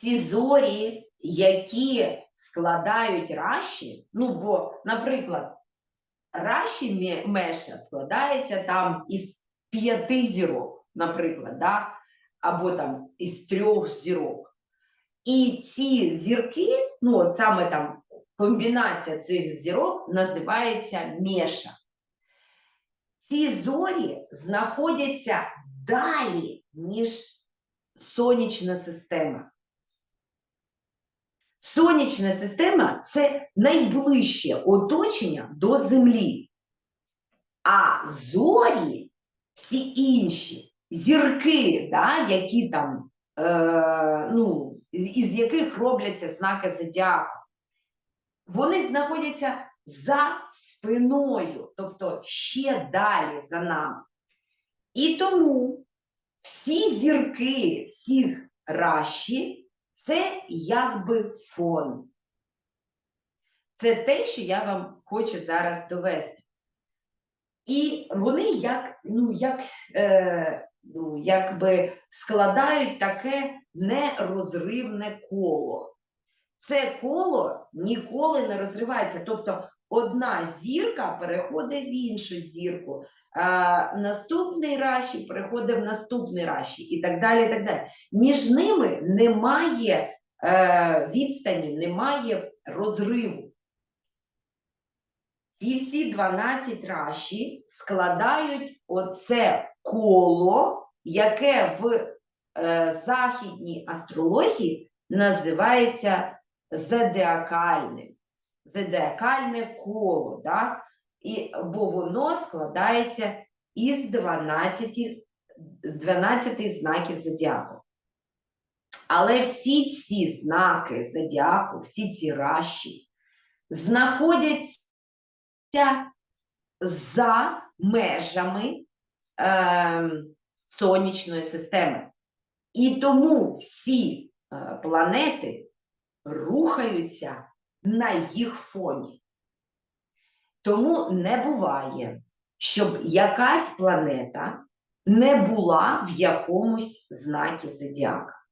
ці зорі, які складають раші, ну, бо, наприклад, раші меша складається там із п'яти зірок, наприклад, да? або там із трьох зірок. І ці зірки, ну, от саме там комбінація цих зірок називається меша. Ці зорі знаходяться далі, ніж сонячна система. Сонячна система це найближче оточення до Землі. А зорі, всі інші зірки, да, які там, е, ну, із яких робляться знаки зодіаку, вони знаходяться за спиною, тобто ще далі за нами. І тому всі зірки, всіх раші це якби фон. Це те, що я вам хочу зараз довести. І вони як, ну, як, е, ну, якби складають таке нерозривне коло. Це коло ніколи не розривається. Тобто одна зірка переходить в іншу зірку, наступний раші переходить в наступний раші і так далі. І так далі. Між ними немає е, відстані, немає розриву. Ці всі 12 раші складають оце коло, яке в е, західній астрології називається зодіакальним. Зодіакальне коло, да? І, бо воно складається із 12, 12 знаків зодіаку. Але всі ці знаки зодіаку, всі ці раші знаходяться за межами е, сонячної системи. І тому всі е, планети рухаються на їх фоні. Тому не буває, щоб якась планета не була в якомусь знакі зодіака.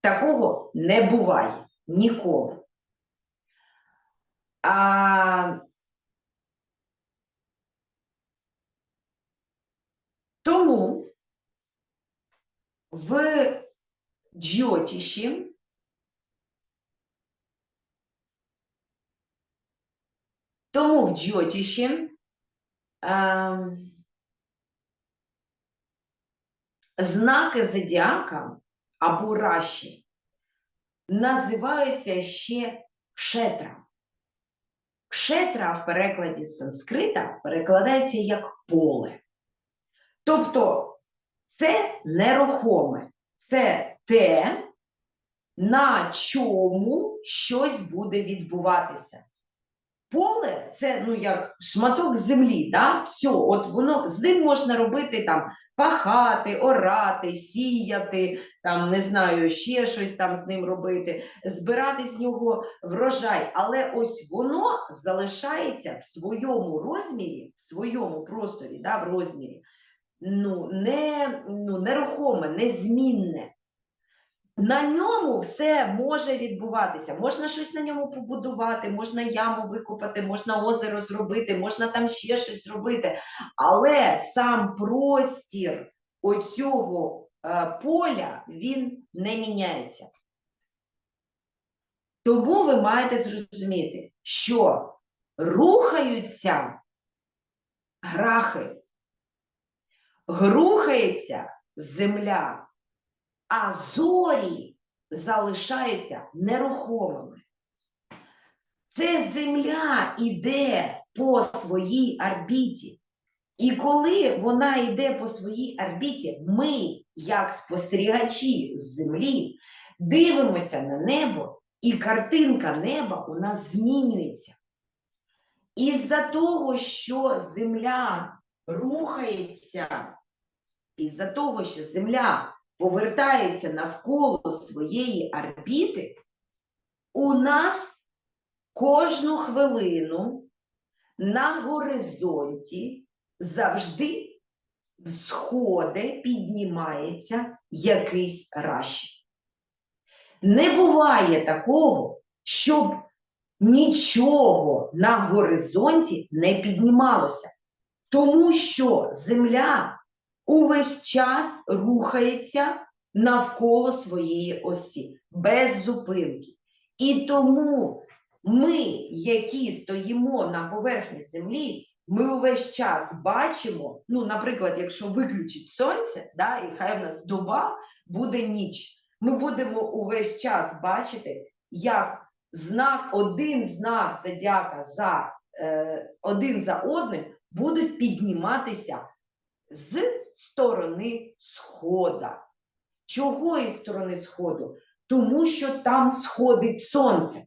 Такого не буває ніколи. А, тому в Джотіші Тому в Джотіші е, знаки зодіака або раші називаються ще кшетра. Кшетра в перекладі з санскрита перекладається як поле. Тобто це нерухоме, це те, на чому щось буде відбуватися. Поле це ну як шматок землі, да? все, от воно з ним можна робити там пахати, орати, сіяти, там не знаю, ще щось там з ним робити, збирати з нього врожай. Але ось воно залишається в своєму розмірі, в своєму просторі, да, в розмірі, ну, не, ну, нерухоме, незмінне. На ньому все може відбуватися. Можна щось на ньому побудувати, можна яму викопати, можна озеро зробити, можна там ще щось зробити. Але сам простір оцього е, поля він не міняється. Тому ви маєте зрозуміти, що рухаються грахи, рухається земля а зорі залишаються нерухомими. Це земля йде по своїй орбіті. І коли вона йде по своїй орбіті, ми, як спостерігачі з землі, дивимося на небо, і картинка неба у нас змінюється. Із-за того, що земля рухається, із-за того, що земля повертається навколо своєї орбіти, у нас кожну хвилину на горизонті завжди сходи піднімається якийсь раші. Не буває такого, щоб нічого на горизонті не піднімалося, тому що Земля увесь час рухається навколо своєї осі, без зупинки. І тому ми, які стоїмо на поверхні землі, ми увесь час бачимо, ну, наприклад, якщо виключить сонце, да, і хай в нас доба буде ніч, ми будемо увесь час бачити, як знак, один знак зодіака за е, один за одним будуть підніматися з сторони схода. Чого із сторони сходу? Тому що там сходить сонце.